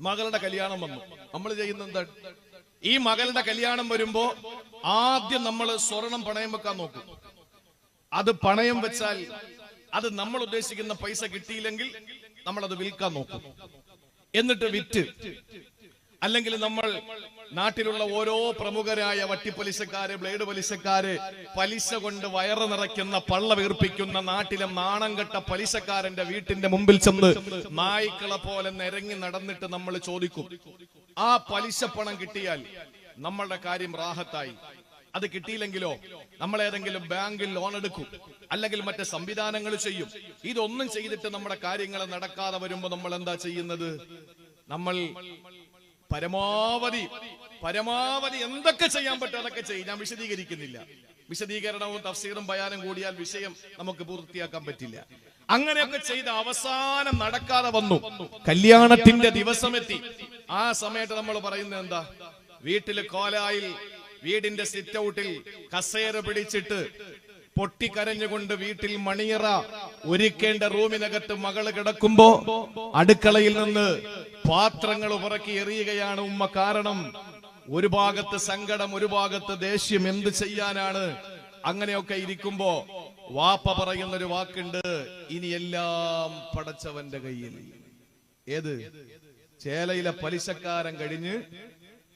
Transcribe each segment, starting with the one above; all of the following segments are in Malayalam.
മകളുടെ കല്യാണം വന്നു. നമ്മൾ ചെയ്യുന്ന എന്താ? ഈ മകളുടെ കല്യാണം വരുമ്പോ ആദ്യം നമ്മൾ സ്വർണം പണയം വെക്കാൻ നോക്കും. അത് പണയം വെച്ചാൽ അത് നമ്മൾ ഉദ്ദേശിക്കുന്ന പൈസ കിട്ടിയില്ലെങ്കിൽ നമ്മൾ അത് വിൽക്കാൻ നോക്കും. എന്നിട്ട് വിറ്റ് അല്ലെങ്കിൽ നമ്മൾ നാട്ടിലുള്ള ഓരോ പ്രമുഖരായ വട്ടിപ്പലിശക്കാര് ബ്ലേഡ് പലിശക്കാര് പലിശ കൊണ്ട് വയറ് നിറയ്ക്കുന്ന പള്ള വീർപ്പിക്കുന്ന നാട്ടിലെ നാണം കെട്ട പലിശക്കാരന്റെ വീട്ടിന്റെ മുമ്പിൽ ചെന്ന് നായ്ക്കളെ പോലെ നിരങ്ങി നടന്നിട്ട് നമ്മൾ ചോദിക്കും ആ പലിശ പണം കിട്ടിയാൽ നമ്മളുടെ കാര്യം റാഹത്തായി? അത് കിട്ടിയില്ലെങ്കിലോ? നമ്മൾ ഏതെങ്കിലും ബാങ്കിൽ ലോൺ എടുക്കും അല്ലെങ്കിൽ മറ്റു സംവിധാനങ്ങൾ ചെയ്യും. ഇതൊന്നും ചെയ്തിട്ട് നമ്മുടെ കാര്യങ്ങൾ നടക്കാതെ വരുമ്പോ നമ്മൾ എന്താ ചെയ്യുന്നത്? നമ്മൾ പരമാവധി പരമാവധി എന്തൊക്കെ ചെയ്യാൻ പറ്റും അതൊക്കെ ചെയ്യും. ഞാൻ വിശദീകരിക്കുന്നില്ല. വിശദീകരണവും തഫ്സീറും ബയാനും കൂടിയാൽ വിഷയം നമുക്ക് പൂർത്തിയാക്കാൻ പറ്റില്ല. അങ്ങനെയൊക്കെ ചെയ്ത് അവസാനം നടക്കാതെ വന്നു. കല്യാണത്തിന്റെ ദിവസമെത്തി. ആ സമയത്ത് നമ്മൾ പറയുന്നത് എന്താ? വീട്ടിൽ കോലായിൽ വീടിന്റെ സിറ്റ് ഔട്ടിൽ കസേര പിടിച്ചിട്ട് പൊട്ടിക്കരഞ്ഞുകൊണ്ട് വീട്ടിൽ മണിയറ ഒരുക്കേണ്ട റൂമിനകത്ത് മകൾ കിടക്കുമ്പോ അടുക്കളയിൽ നിന്ന് പാത്രങ്ങൾ പുറക്കി എറിയുകയാണ് ഉമ്മ കാരണം. ഒരു ഭാഗത്ത് സങ്കടം ഒരു ഭാഗത്ത് ദേഷ്യം എന്ത് ചെയ്യാനാണ്? അങ്ങനെയൊക്കെ ഇരിക്കുമ്പോ വാപ്പ പറയുന്ന ഒരു വാക്കുണ്ട് ഇനി എല്ലാം പടച്ചവന്റെ കയ്യിൽ. ഏത്? ചേലയിലെ പലിശക്കാരൻ കഴിഞ്ഞ്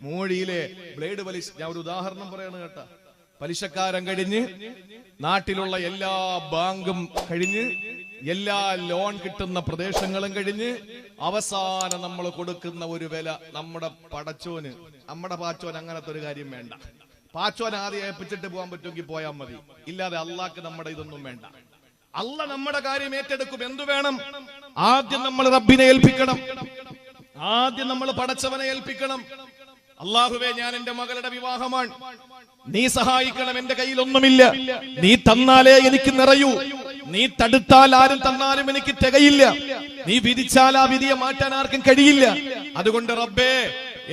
മൂഴിയിലെ ബ്ലേഡ് പലിശ ഞാൻ ഒരു ഉദാഹരണം പറയാണ് കേട്ടാ. പലിശക്കാരൻ കഴിഞ്ഞ് നാട്ടിലുള്ള എല്ലാ ബാങ്കും കഴിഞ്ഞ് എല്ലാ ലോൺ കിട്ടുന്ന പ്രദേശങ്ങളും കഴിഞ്ഞ് അവസാനം നമ്മൾ കൊടുക്കുന്ന ഒരു വില നമ്മുടെ പടച്ചോന് നമ്മുടെ പാച്ചോൻ അങ്ങനത്തെ ഒരു കാര്യം വേണ്ട. പാച്ചോൻ ആദ്യം ഏൽപ്പിച്ചിട്ട് പോകാൻ പറ്റുമെങ്കിൽ പോയാൽ മതി. ഇല്ലാതെ അള്ളാക്ക് നമ്മുടെ ഇതൊന്നും വേണ്ട. അല്ല നമ്മുടെ കാര്യം ഏറ്റെടുക്കും. എന്തു വേണം? ആദ്യം നമ്മൾ റബ്ബിനെ ഏൽപ്പിക്കണം. ആദ്യം നമ്മൾ പടച്ചവനെ ഏൽപ്പിക്കണം. അള്ളാഹുവേ ഞാൻ എന്റെ മകളുടെ വിവാഹമാണ്. നീ സഹായിക്കണം. എന്റെ കയ്യിൽ ഒന്നുമില്ല നീ തന്നാലേ എനിക്ക് നിറയൂ. നീ തടുത്താൽ ആരും തന്നാലും എനിക്ക് തികയില്ല. നീ വിധിച്ചാൽ ആ വിധിയെ മാറ്റാൻ ആർക്കും കഴിയില്ല. അതുകൊണ്ട് റബ്ബേ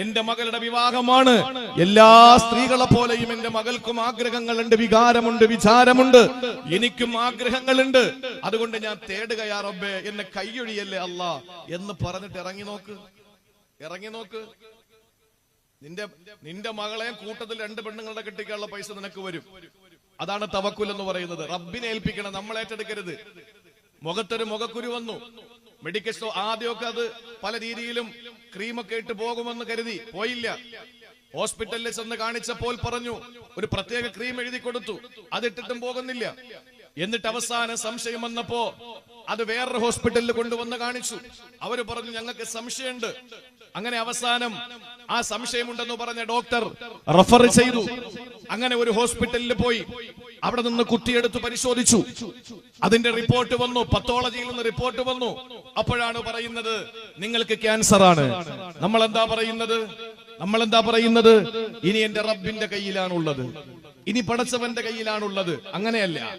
എന്റെ മകളുടെ വിവാഹമാണ്. എല്ലാ സ്ത്രീകളെ പോലെയും എന്റെ മകൾക്കും ആഗ്രഹങ്ങളുണ്ട് വികാരമുണ്ട് വിചാരമുണ്ട്. എനിക്കും ആഗ്രഹങ്ങളുണ്ട്. അതുകൊണ്ട് ഞാൻ തേടുകയാ റബ്ബേ എന്നെ കൈയൊഴിയല്ലേ അല്ല എന്ന് പറഞ്ഞിട്ട് ഇറങ്ങി നോക്ക്. ഇറങ്ങി നോക്ക്. നിന്റെ നിന്റെ മകളെ കൂട്ടത്തിൽ രണ്ട് പെണ്ണുങ്ങളുടെ കെട്ടിക്കാനുള്ള പൈസ നിനക്ക് വരും. അതാണ് തവക്കുൽ എന്ന് പറയുന്നത്. റബ്ബിനെ ഏൽപ്പിക്കണം നമ്മൾ ഏറ്റെടുക്കരുത്. മുഖത്തൊരു മുഖക്കുരു വന്നു. മെഡിക്കൽ സ്റ്റോർ ആദ്യമൊക്കെ അത് പല രീതിയിലും ക്രീമൊക്കെ ഇട്ട് പോകുമെന്ന് കരുതി. പോയില്ല. ഹോസ്പിറ്റലിൽ ചെന്ന് കാണിച്ചപ്പോൾ പറഞ്ഞു ഒരു പ്രത്യേക ക്രീം എഴുതി കൊടുത്തു. അതിട്ടിട്ടും പോകുന്നില്ല. എന്നിട്ട് അവസാന സംശയം വന്നപ്പോ അത് വേറൊരു ഹോസ്പിറ്റലിൽ കൊണ്ടുവന്ന് കാണിച്ചു. അവർ പറഞ്ഞു ഞങ്ങൾക്ക് സംശയമുണ്ട്. അങ്ങനെ അവസാനം ആ സംശയമുണ്ടെന്ന് പറഞ്ഞ ഡോക്ടർ റഫർ ചെയ്തു. അങ്ങനെ ഒരു ഹോസ്പിറ്റലിൽ പോയി. അവിടെ നിന്ന് കുത്തിയെടുത്ത് പരിശോധിച്ചു. അതിന്റെ റിപ്പോർട്ട് വന്നു. പത്തോളജിയിൽ നിന്ന് റിപ്പോർട്ട് വന്നു. അപ്പോഴാണ് പറയുന്നത് നിങ്ങൾക്ക് ക്യാൻസർ ആണ് നമ്മൾ എന്താ പറയുന്നത്? നമ്മൾ എന്താ പറയുന്നത്? ഇനി എന്റെ റബ്ബിന്റെ കയ്യിലാണുള്ളത്. ഇനി പടച്ചവന്റെ കയ്യിലാണുള്ളത്. അങ്ങനെയല്ല.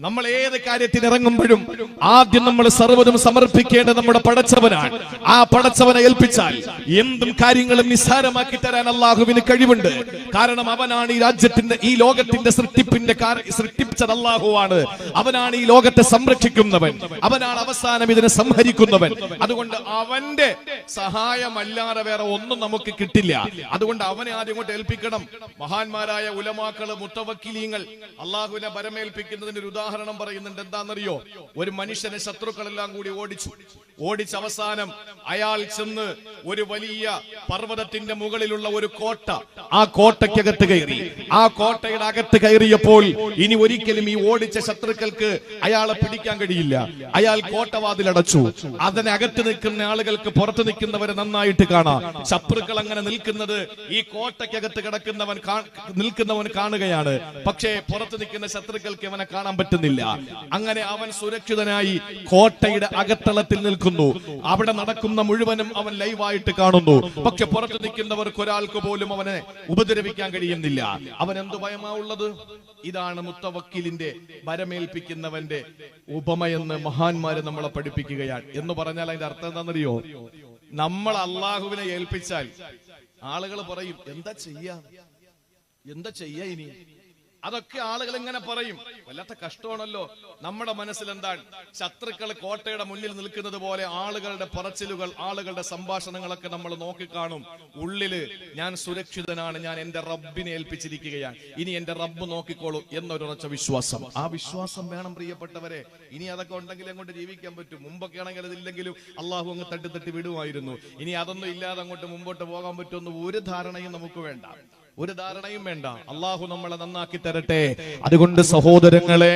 നമ്മൾ ഏത് കാര്യത്തിന് ഇറങ്ങുമ്പോഴും ആദ്യം നമ്മൾ സർവതും സമർപ്പിക്കേണ്ടത് നമ്മുടെ പടച്ചവനാണ്. ആ പടച്ചവനെ ഏൽപ്പിച്ചാൽ എന്തും കാര്യങ്ങളും നിസ്സാരമാക്കി തരാൻ അള്ളാഹുവിന് കഴിവുണ്ട്. കാരണം അവനാണ് ഈ രാജ്യത്തിന്റെ ഈ ലോകത്തിന്റെ സൃഷ്ടിപ്പിന്റെ സൃഷ്ടിപ്പിച്ചത് അള്ളാഹുവാണ്. അവനാണ് ഈ ലോകത്തെ സംരക്ഷിക്കുന്നവൻ. അവനാണ് അവസാനം ഇതിനെ സംഹരിക്കുന്നവൻ. അതുകൊണ്ട് അവന്റെ സഹായമല്ലാതെ വേറെ ഒന്നും നമുക്ക് കിട്ടില്ല. അതുകൊണ്ട് അവനെ ആദ്യം കൊണ്ട് ഏൽപ്പിക്കണം. മഹാന്മാരായ ഉലമാക്കൾ മുത്തവക്കിലീങ്ങൾ അള്ളാഹുവിനെ പരമേൽപ്പിക്കുന്നതിന് ഒരു ഉദാഹരണം പറയുന്നുണ്ട്. എന്താണെന്നറിയോ? ഒരു മനുഷ്യനെ ശത്രുക്കളെല്ലാം കൂടി ഓടിച്ചു. ഓടിച്ച അവസാനം അയാൾ ചെന്ന് ഒരു വലിയ പർവതത്തിന്റെ മുകളിലുള്ള ഒരു കോട്ട ആ കോട്ടയ്ക്കകത്ത് കയറി. ആ കോട്ടയുടെ അകത്ത് കയറിയപ്പോൾ ഇനി ഒരിക്കലും ഈ ഓടിച്ച ശത്രുക്കൾക്ക് അയാളെ പിടിക്കാൻ കഴിയില്ല. അയാൾ കോട്ടവാതിലടച്ചു അതിനകത്ത് നിൽക്കുന്ന ആളുകൾക്ക് പുറത്ത് നിൽക്കുന്നവരെ നന്നായിട്ട് കാണാം. ശത്രുക്കൾ അങ്ങനെ നിൽക്കുന്നത് ഈ കോട്ടയ്ക്കകത്ത് കിടക്കുന്നവൻ നിൽക്കുന്നവൻ കാണുകയാണ്. പക്ഷേ പുറത്ത് നിൽക്കുന്ന ശത്രുക്കൾക്ക് അവനെ കാണാൻ പറ്റുന്നില്ല അങ്ങനെ അവൻ സുരക്ഷിതനായി കോട്ടയുടെ അകത്തളത്തിൽ നിൽക്കുന്നു. അവിടെ നടക്കുന്ന മുഴുവനും അവൻ ലൈവായിട്ട് കാണുന്നു. പക്ഷെ പുറത്തു നിൽക്കുന്നവർക്ക് ഒരാൾക്ക് പോലും അവനെ ഉപദ്രവിക്കാൻ കഴിയുന്നില്ല. അവൻ എന്ത് ഭയമാ ഉള്ളത്? ഇതാണ് മുത്തവക്കിലിന്റെ വരമേൽപ്പിക്കുന്നവന്റെ ഉപമയെന്ന് മഹാന്മാര് നമ്മളെ പഠിപ്പിക്കുകയാണ്. എന്ന് പറഞ്ഞാൽ അതിന്റെ അർത്ഥം എന്താണെന്നറിയോ? നമ്മൾ അള്ളാഹുവിനെ ഏൽപ്പിച്ചാൽ ആളുകൾ പറയും എന്താ ചെയ്യാ? എന്താ ചെയ്യാ ഇനി? അതൊക്കെ ആളുകൾ ഇങ്ങനെ പറയും. വല്ലാത്ത കഷ്ടമാണല്ലോ. നമ്മുടെ മനസ്സിൽ എന്താണ് ശത്രുക്കൾ കോട്ടയുടെ മുന്നിൽ നിൽക്കുന്നത് പോലെ ആളുകളുടെ പറച്ചിലുകൾ ആളുകളുടെ സംഭാഷണങ്ങളൊക്കെ നമ്മൾ നോക്കിക്കാണും. ഉള്ളിൽ ഞാൻ സുരക്ഷിതനാണ് ഞാൻ എന്റെ റബ്ബിനെ ഏൽപ്പിച്ചിരിക്കുകയാണ്. ഇനി എന്റെ റബ്ബ് നോക്കിക്കോളും എന്നൊരുറച്ച വിശ്വാസം. ആ വിശ്വാസം വേണം പ്രിയപ്പെട്ടവരെ. ഇനി അതൊക്കെ ഉണ്ടെങ്കിൽ അങ്ങോട്ട് ജീവിക്കാൻ പറ്റും. മുമ്പൊക്കെ ആണെങ്കിൽ അതില്ലെങ്കിലും അള്ളാഹു അങ്ങ് തട്ടി തട്ടി വിടുമായിരുന്നു. ഇനി അതൊന്നും ഇല്ലാതെ അങ്ങോട്ട് മുമ്പോട്ട് പോകാൻ പറ്റുമെന്ന് ഒരു ധാരണയും നമുക്ക് വേണ്ട. ഒരു ധാരണയും വേണ്ട. അള്ളാഹു നമ്മളെ നന്നാക്കി തരട്ടെ. അതുകൊണ്ട് സഹോദരങ്ങളെ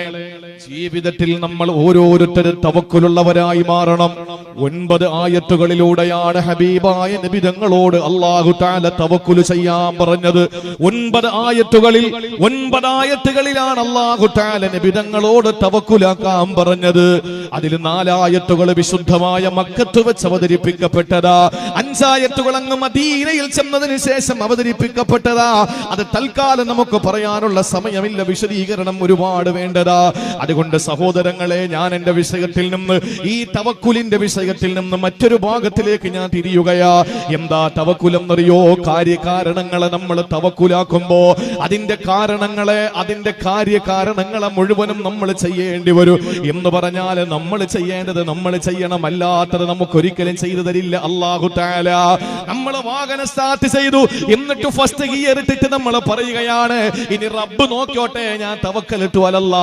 ജീവിതത്തിൽ നമ്മൾ ഓരോരുത്തരും തവക്കുലുള്ളവരായി മാറണം. ഒൻപത് ആയത്തുകളിലൂടെയാണ് ഹബീബായ നബിതങ്ങളോട് അള്ളാഹു താല തവക്കുലു ചെയ്യാൻ പറഞ്ഞത്. ഒൻപത് ആയത്തുകളിൽ ഒൻപത് ആയത്തുകളിലാണ് അള്ളാഹു താല നബിതങ്ങളോട് തവക്കുലാക്കാൻ പറഞ്ഞത്. അതിൽ നാലായത്തുകൾ വിശുദ്ധമായ മക്കത്ത് വെച്ച് അവതരിപ്പിക്കപ്പെട്ടതാ. അഞ്ചായത്തുകൾ അങ്ങ് മദീനയിൽ ചെന്നതിന് ശേഷം അവതരിപ്പിക്കപ്പെട്ടതാ. അത് തൽക്കാലം നമുക്ക് പറയാനുള്ള സമയമില്ല. വിശദീകരണം ഒരുപാട് വേണ്ടതാ. അതുകൊണ്ട് സഹോദരങ്ങളെ ഞാൻ എന്റെ വിഷയത്തിൽ നിന്ന് ഈ തവക്കുലിന്റെ വിഷയത്തിൽ നിന്ന് മറ്റൊരു ഭാഗത്തിലേക്ക് ഞാൻ തിരിയുകയാ. എന്താ തവക്കുലം എന്നറിയോ കാര്യകാരണങ്ങളെ നമ്മൾ തവക്കുലാക്കുമ്പോ അതിന്റെ കാരണങ്ങളെ അതിന്റെ കാര്യകാരണങ്ങളെ മുഴുവനും നമ്മൾ ചെയ്യേണ്ടി വരും. എന്ന് പറഞ്ഞാൽ നമ്മൾ ചെയ്യേണ്ടത് നമ്മൾ ചെയ്യണം അല്ലാത്തത് നമുക്ക് ഒരിക്കലും ചെയ്തു തരില്ല. അള്ളാഹു നമ്മൾ വാഹനം സ്റ്റാർട്ട് ചെയ്തു. എന്നിട്ട് ഫസ്റ്റ് ഗിയർ ഇട്ടിട്ട് നമ്മൾ പറയുകയാണ് ഇനി റബ്ബ് നോക്കിയോട്ടെ ഞാൻ തവക്കലിട്ടു അലല്ല.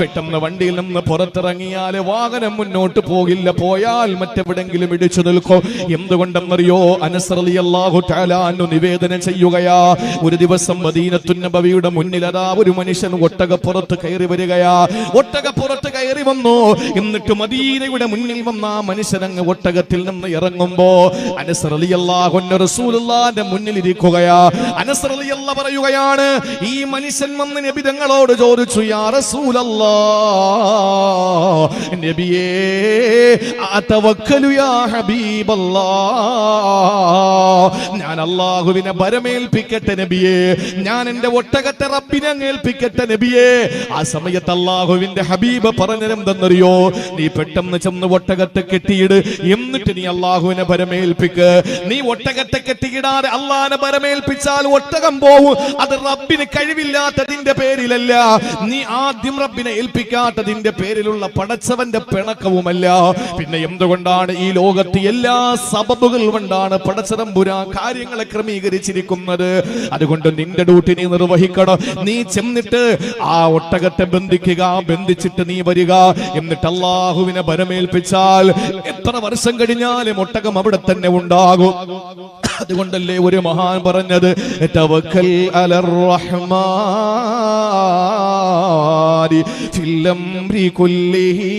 പെട്ടെന്ന് വണ്ടിയിൽ നിന്ന് പുറത്തിറങ്ങിയാൽ വാഹനം മുന്നോട്ട് പോകില്ല. പോയാൽ മറ്റെവിടെങ്കിലും ഇടിച്ചു നിൽക്കും. എന്തുകൊണ്ടെന്നറിയോ? അനുസൃതിയല്ലാഹുറ്റാലു അള്ളാഹു നിവേദനം ചെയ്യുകയാ. ഒരു ദിവസം മദീനത്തുന്നബവിയുടെ മുന്നിൽ അതാ ഒരു മനുഷ്യൻ ഒട്ടകപ്പുറത്ത് കയറി വരികയാ. ഒട്ടകപ്പുറത്ത് കയറി വന്നു. എന്നിട്ട് മദീനയുടെ മുന്നിൽ വന്ന ആ മനുഷ്യൻ അങ്ങ് ഒട്ടകത്തിൽ നിന്ന് ഇറങ്ങുമ്പോ അനുസൃതിയല്ലാഹുന്റെ അള്ളാഹുന്റെ റസൂലുള്ളാന്റെ മുന്നിൽ ഇരിക്കുകയാ. അനസ്രലി അല്ല പറയുകയാണ് ഈ മനുഷ്യൻ വന്ന് നബി തങ്ങളോട് ചോദിച്ചു യാ റസൂലല്ലാ നബിയേ അതവക്കലു യാ ഹബീബല്ലാ ഞാൻ അള്ളാഹുവിനെ പരമേൽപ്പിക്കട്ടെ നബിയേ ഞാൻ എന്റെ ഒട്ടകത്തെ റബ്ബിനെ ഏൽപ്പിക്കട്ടെ നബിയേ. ആ സമയത്ത് അള്ളാഹുവിന്റെ ഹബീബ് പറഞ്ഞതെന്തെന്നറിയോ നീ പെട്ടെന്ന് ചെന്ന് ഒട്ടകത്തെ കെട്ടിയിട് എന്നിട്ട് നീ അള്ളാഹുവിനെ ഭരമേൽപ്പിക്ക്. നീ ഒട്ടകത്തെ കെട്ടിയിടാതെ അള്ളാഹനെ ഭരമേൽപ്പിച്ചാൽ ഒട്ടകം പോവും. അത് റബ്ബിന് കഴിവില്ലാത്തതിന്റെ പേരിലല്ല. നീ ആദ്യം റബ്ബിനെ ഏൽപ്പിക്കാത്തതിന്റെ പേരിലുള്ള പടച്ചവന്റെ പിണക്കവുമല്ല. പിന്നെ എന്തുകൊണ്ടാണ് ഈ ലോകത്ത് എല്ലാ സബബുകൾ കൊണ്ടാണ് പടച്ചതമ്പുര കാര്യങ്ങളെ ക്രമീകരിച്ചിരിക്കുന്നത്? അതുകൊണ്ട് നിന്റെ ഡ്യൂട്ടി നീ നിർവഹിക്കണം. നീ ചെന്നിട്ട് ആ ഒട്ടകത്തെ ബന്ധിക്കുക ബന്ധിച്ചിട്ട് നീ വരിക. എന്നിട്ട് അള്ളാഹുവിനെ ബലമേൽപ്പിച്ചാൽ എത്ര വർഷം കഴിഞ്ഞാലും ഒട്ടകം അവിടെ തന്നെ ഉണ്ടാകും. അതുകൊണ്ടല്ലേ ഒരു മഹാൻ പറഞ്ഞത്? തവക്കൽ അലർ റഹ്മാനി ഫിൽ അംരി കുല്ലിഹി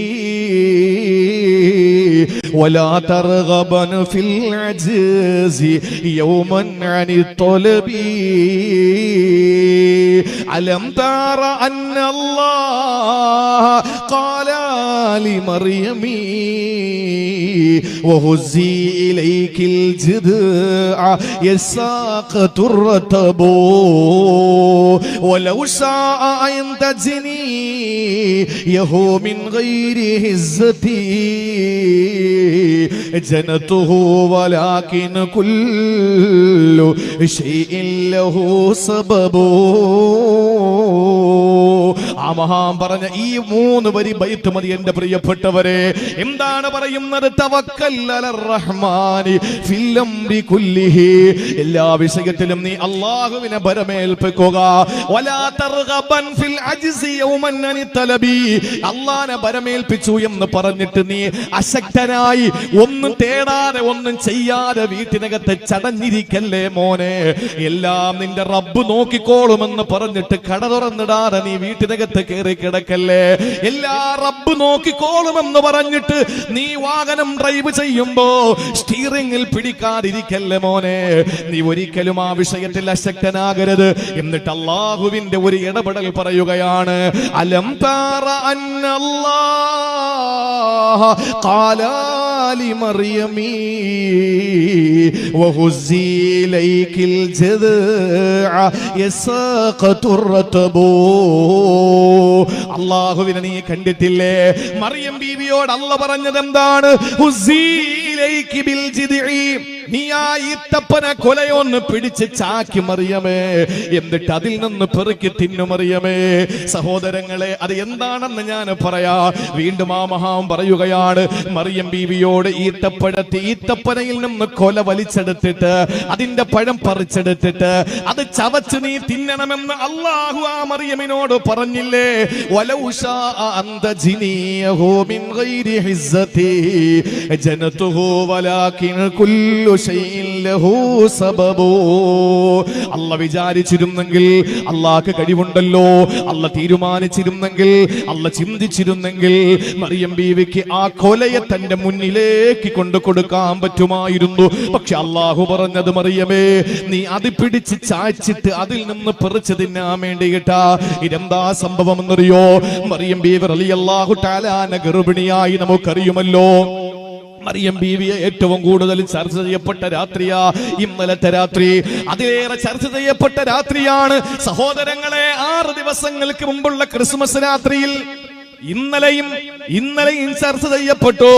ولا ترغبن في العجز يوما عن الطلب. ألم تر أن الله قال لمريم وهزي إليك الجذع يساقط الرتب ولو شاء أن تجني يهو من غير هزتي. جنته ولكن كل شيء له سبب ആ മഹാൻ പറഞ്ഞ ഈ മൂന്ന് വരി ബൈത്ത് മതി എന്റെ പ്രിയപ്പെട്ടവരെ എന്താണ് പറയുന്നത് തവക്കൽ അലർ റഹ്മാനി ഫിൽ അംരി കുല്ലിഹി എല്ലാ വിഷയത്തിലും നീ അല്ലാഹുവിനെ ഭരമേൽപ്പിക്കുക വലാ തർഗബൻ ഫിൽ അജ്സി യൗമൻ അനി തലബി അല്ലാഹനെ ഭരമേൽപ്പിച്ചു എന്ന് പറഞ്ഞിട്ട് നീ അശക്തനായി ഒന്നും തേടാതെ ഒന്നും ചെയ്യാതെ വീട്ടിനകത്ത് ചടഞ്ഞിരിക്കല്ലേ മോനെ? എല്ലാം നിന്റെ റബ്ബ് നോക്കിക്കോളുമെന്ന് പറഞ്ഞിട്ട് കട തുറന്നിടാതെ നീ വീട്ടിനകത്ത് കയറി കിടക്കല്ലേ? എല്ലാ റബ്ബ് നോക്കിക്കോളുമെന്ന് പറഞ്ഞിട്ട് നീ വാഹനം ഡ്രൈവ് ചെയ്യുമ്പോ സ്റ്റീറിംഗിൽ പിടിക്കാതിരിക്കല്ലേ മോനെ? നീ ഒരിക്കലും ആ വിഷയത്തിൽ അശക്തനാകരുത്. എന്നിട്ട് അള്ളാഹുവിന്റെ ഒരു ഇടപെടൽ പറയുകയാണ് അലം താറ അന്നല്ലാഹ قال لمريم وهزي إليك الجذع يساقط الرتب അള്ളാഹുവിനെ നീ കണ്ടിട്ടില്ലേ മറിയം ബീവിയോട് അല്ല പറഞ്ഞത് എന്താണ് ഹുസീ ഇലൈക്കി ബിൽ ജിദ്ഇ നീ ആ ഈത്തപ്പന കൊലയൊന്ന് പിടിച്ച് ചാക്കി മറിയമേ. എന്നിട്ട് അതിൽ നിന്ന് പെറുക്കി തിന്നുമറിയമേ സഹോദരങ്ങളെ അത് എന്താണെന്ന് ഞാൻ പറയാ. വീണ്ടും ആ മഹാം പറയുകയാണ് മറിയം ബീവിയോട് ഈത്തപ്പഴത്തി ഈത്തപ്പനയിൽ നിന്ന് കൊല വലിച്ചെടുത്തിട്ട് അതിന്റെ പഴം പറിച്ചെടുത്തിട്ട് അത് ചവച്ച് നീ തിന്നണമെന്ന് അള്ളാഹു ആ മറിയമിനോട് പറഞ്ഞില്ലേ? ജനത്തു അല്ല വിചാരിച്ചിരുന്നെങ്കിൽ അള്ളാഹ് കഴിവുണ്ടല്ലോ. അല്ല തീരുമാനിച്ചിരുന്നെങ്കിൽ അല്ല ചിന്തിച്ചിരുന്നെങ്കിൽ മറിയം ബീവിക്ക് ആ കൊലയെ തന്റെ മുന്നിലേക്ക് കൊണ്ടു കൊടുക്കാൻ പറ്റുമായിരുന്നു. പക്ഷെ അള്ളാഹു പറഞ്ഞത് മറിയമേ നീ അത് പിടിച്ച് ചായച്ചിട്ട് അതിൽ നിന്ന് പെറിച്ച് തിന്നാൻ വേണ്ടി കേട്ടാ ഇതെന്താ സംഭവം എന്നറിയോ? മറിയം ബീവർ അലി അള്ളാഹു ടാലാന ഗർഭിണിയായി നമുക്കറിയുമല്ലോ. മറിയം ബീവിയെ ഏറ്റവും കൂടുതൽ ചർച്ച ചെയ്യപ്പെട്ട രാത്രിയാ. ഇന്നലത്തെ രാത്രി അതിലേറെ ചർച്ച ചെയ്യപ്പെട്ട രാത്രിയാണ്. സഹോദരങ്ങളെ ആറ് ദിവസങ്ങൾക്ക് മുമ്പുള്ള ക്രിസ്മസ് രാത്രിയിൽ ഇന്നലെയും ഇന്നലെയും ചർച്ച ചെയ്യപ്പെട്ടു.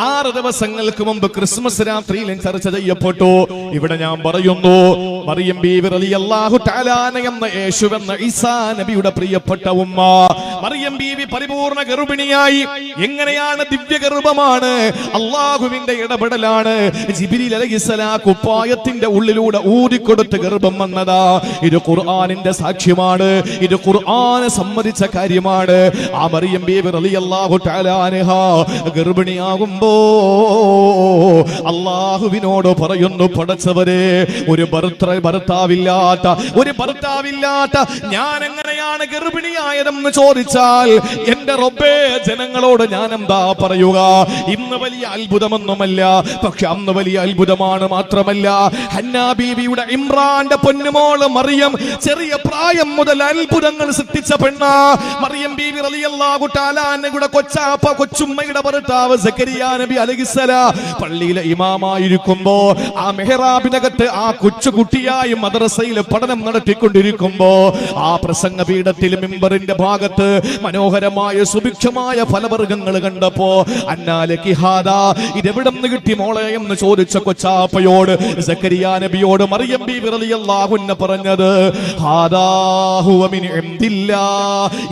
ആറ് ദിവസങ്ങൾക്ക് മുമ്പ് ക്രിസ്മസ് രാത്രിയിലും ചർച്ച ചെയ്യപ്പെട്ടു. ഇവിടെ ഞാൻ പറയുന്നു മറിയം ബീവി അലി അള്ളാഹു എന്ന യേശു എന്ന ഈസാ നബിയുടെ പ്രിയപ്പെട്ട ഉമ്മ. മറിയം ബീവി പരിപൂർണ ഗർഭിണിയായി. എങ്ങനെയാണ് ദിവ്യ ഗർഭമാണ് അള്ളാഹുവിന്റെ ഇടപെടലാണ് ജിബിരി അലഹിസലാ കുപ്പായത്തിന്റെ ഉള്ളിലൂടെ ഊരിക്കൊടുത്ത് ഗർഭം വന്നതാ. ഇത് ഖുർആാനിന്റെ സാക്ഷ്യമാണ്. ഇത് ഖുർആാന് സമ്മതിച്ച കാര്യമാണ്. ആ മറിയം ബീവി അലി അള്ളാഹു ഗർഭിണിയാകുമ്പോ അള്ളാഹുവിനോട് പറയുന്നു പടച്ചവരെ ഒരു ഭർത്ത ഭർത്താവില്ലാത്ത ഒരു ഭർത്താവില്ലാത്ത ഞാൻ എങ്ങനെയാണ് ഗർഭിണിയായതെന്ന് ചോദിച്ചാൽ എന്റെ റബ്ബേ ജനങ്ങളോട് ഞാൻ എന്താ പറയുക? ഇന്ന് വലിയ അത്ഭുതമൊന്നുമല്ല. പക്ഷെ അന്ന് വലിയ അത്ഭുതമാണ് മാത്രമല്ല. ഹന്നാ ബീവിയുടെ ഇമ്രാന്റെ പൊന്നുമോൾ മറിയം ചെറിയ പ്രായം മുതൽ അത്ഭുതങ്ങൾ സൃഷ്ടിച്ച പെണ്ണ. മറിയം തആല അൻഹയുടെ കൊച്ചാപ്പ കൊച്ചുമ്മയുടെ ഭർത്താവ് സക്കരിയ നബി അലൈഹിസ്സലാ പള്ളിയിലെ ഇമാമായിരിക്കുമ്പോ ആ മെഹ്റാബിനകത്ത് ആ കൊച്ചുകുട്ടിയായി മദ്രസയിൽ പഠനം നടത്തിക്കൊണ്ടിരിക്കുമ്പോ ആ പ്രസംഗ പീഠത്തിൽ മിമ്പറിന്റെ ഭാഗത്ത് മനോഹരമായ സുഭിക്ഷമായ ഫലവർഗങ്ങൾ കണ്ടപ്പോ അന്നാലക്കി ഹാദാ ഇതെവിടെ നിന്ന് കിട്ടി മോളെ എന്ന് ചോദിച്ച കൊച്ചാപ്പയോട് സക്കരിയ നബിയോട് മറിയം ബി വിറലിയല്ലാഹുന്ന പറഞ്ഞത്.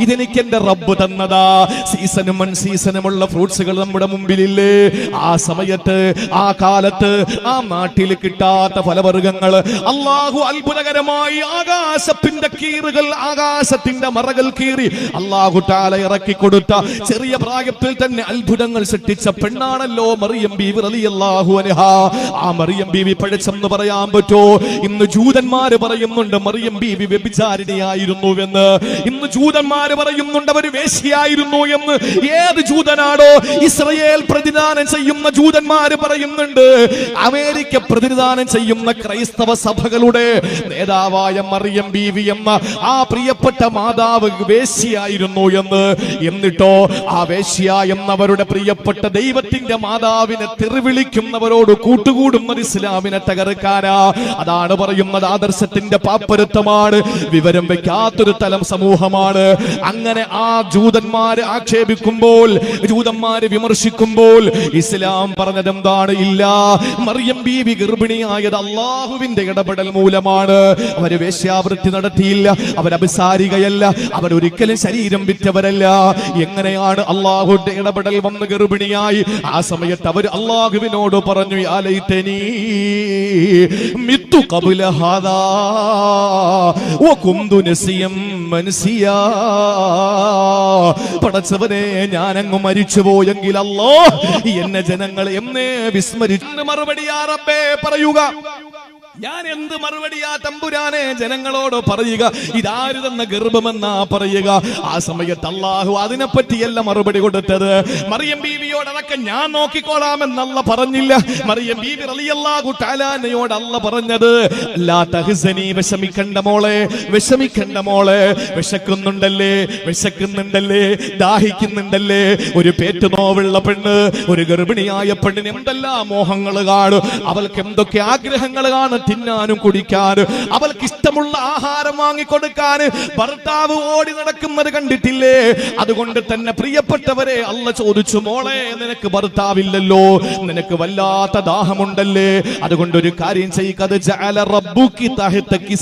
ഇതെനിക്ക് എന്റെ റബ്ബ് തന്നതാ സീസണും മൺ സീസണുമുള്ള ഫ്രൂട്ട്സുകൾ നമ്മുടെ മുമ്പിലില്ലേ ആ സമയത്ത് ആ കാലത്ത് ആ നാട്ടിൽ കിട്ടാത്ത ഫലവർഗങ്ങൾ അള്ളാഹു അത്ഭുതകരമായി ആകാശത്തിന്റെ കീറുകൾ ആകാശത്തിന്റെ മറകൾ കീറി അള്ളാഹു താല ഇറക്കി കൊടുത്ത ചെറിയ പ്രായത്തിൽ തന്നെ അത്ഭുതങ്ങൾ സൃഷ്ടിച്ച പെണ്ണാണല്ലോ മറിയം ബീവി റളിയല്ലാഹു അൻഹ. ആ മറിയം പഴച്ചെന്ന് പറയാൻ പറ്റോ? ഇന്ന് ജൂതന്മാര് പറയുന്നുണ്ട് മറിയം ബീവി വ്യഭിചാരിണിയായിരുന്നു എന്ന് ഇന്ന് ജൂതന്മാര് പറയുന്നുണ്ട് അവർ വേശിയായിരുന്നു എന്ന്. ഏത് ജൂതനാണോ ഇസ്രയേൽ പ്രതിദാനം ചെയ്യുന്ന ജൂതന്മാര് പറയുന്നുണ്ട്. അമേരിക്ക പ്രതിദാനം ചെയ്യുന്ന ക്രൈസ്തവ സഭകളുടെ നേതാവായ മറിയം ബീവി എന്ന ആ പ്രിയപ്പെട്ട മാതാവ് വേശിയായിരുന്നു എന്ന്. എന്നിട്ടോ ആ വേശ്യ എന്നവരുടെ പ്രിയപ്പെട്ട ദൈവത്തിന്റെ മാതാവിനെ തെറിവിളിക്കുന്നവരോട് കൂട്ടുകൂടുന്നത് ഇസ്ലാമിനെ തകർക്കാനാ. അതാണ് പറയുന്നത് ആദർശത്തിന്റെ പാപ്പരുത്തമാണ് വിവരം വെക്കാത്തൊരു തലം സമൂഹമാണ്. അങ്ങനെ ആ ജൂതന്മാര് ആക്ഷേപിക്കുമ്പോൾ ജൂതന്മാര് വിമർശിക്കുമ്പോൾ ഇസ്ലാം പറഞ്ഞത് എന്താണ് ഇല്ല മറിയം ബീവി ഗർഭിണിയായത് അള്ളാഹുവിന്റെ ഇടപെടൽ മൂലമാണ്. അവർ വേശ്യാവൃത്തി നടത്തിയില്ല അവരഭിസാരികയല്ല അവരൊരിക്കലും ശരീരം വിറ്റവരല്ല. എങ്ങനെയാണ് അള്ളാഹുന്റെ ഇടപെടൽ വന്ന് ഗർഭിണിയായി? ആ സമയത്ത് അവർ അള്ളാഹുവിനോട് പറഞ്ഞു "യാലൈതനീ മിത്തു പടച്ചവനെ ഞാനങ്ങ് മരിച്ചു പോയെങ്കിൽ അല്ലോ എന്നെ ജനങ്ങൾ എന്നേ വിസ്മരിച്ചു മറുപടി ആറപ്പേ പറയുക. ഞാൻ എന്ത് മറുപടിയാ തമ്പുരാനെ ജനങ്ങളോട് പറയുക? ഇതാര് തന്ന ഗർഭമെന്നാ പറയുക? ആ സമയത്ത് അള്ളാഹു അതിനെപ്പറ്റിയല്ല മറുപടി കൊടുത്തത്. മറിയം ബീവിയോട് അതൊക്കെ ഞാൻ നോക്കിക്കോളാമെന്നല്ല പറഞ്ഞില്ല. മറിയം ബീവി റളിയല്ലാഹു തആലാനയോട് അല്ല പറഞ്ഞത്. ലാ തഹ്സനി വിഷമിക്കണ്ട മോളെ വിഷമിക്കണ്ട മോളെ. വിശക്കുന്നുണ്ടല്ലേ വിശക്കുന്നുണ്ടല്ലേ ദാഹിക്കുന്നുണ്ടല്ലേ. ഒരു പേറ്റ് നോവുള്ള പെണ്ണ് ഒരു ഗർഭിണിയായ പെണ്ണിന് എന്തെല്ലാം മോഹങ്ങൾ കാണും? അവൾക്ക് എന്തൊക്കെ ആഗ്രഹങ്ങൾ കാണട്ടെ? തിന്നാനും കുടിക്കാനും അവൾക്ക് ഇഷ്ടമുള്ള ആഹാരം വാങ്ങിക്കൊടുക്കാൻ ഭർത്താവ് ഓടി നടക്കുന്നത് കണ്ടിട്ടില്ലേ? അതുകൊണ്ട് തന്നെ പ്രിയപ്പെട്ടവരെ അല്ല ചോദിച്ചു മോളെ നിനക്ക് ഭർത്താവില്ലല്ലോ നിനക്ക് വല്ലാത്ത ദാഹമുണ്ടല്ലേ? അതുകൊണ്ട് ഒരു കാര്യം തഹ്തക്കി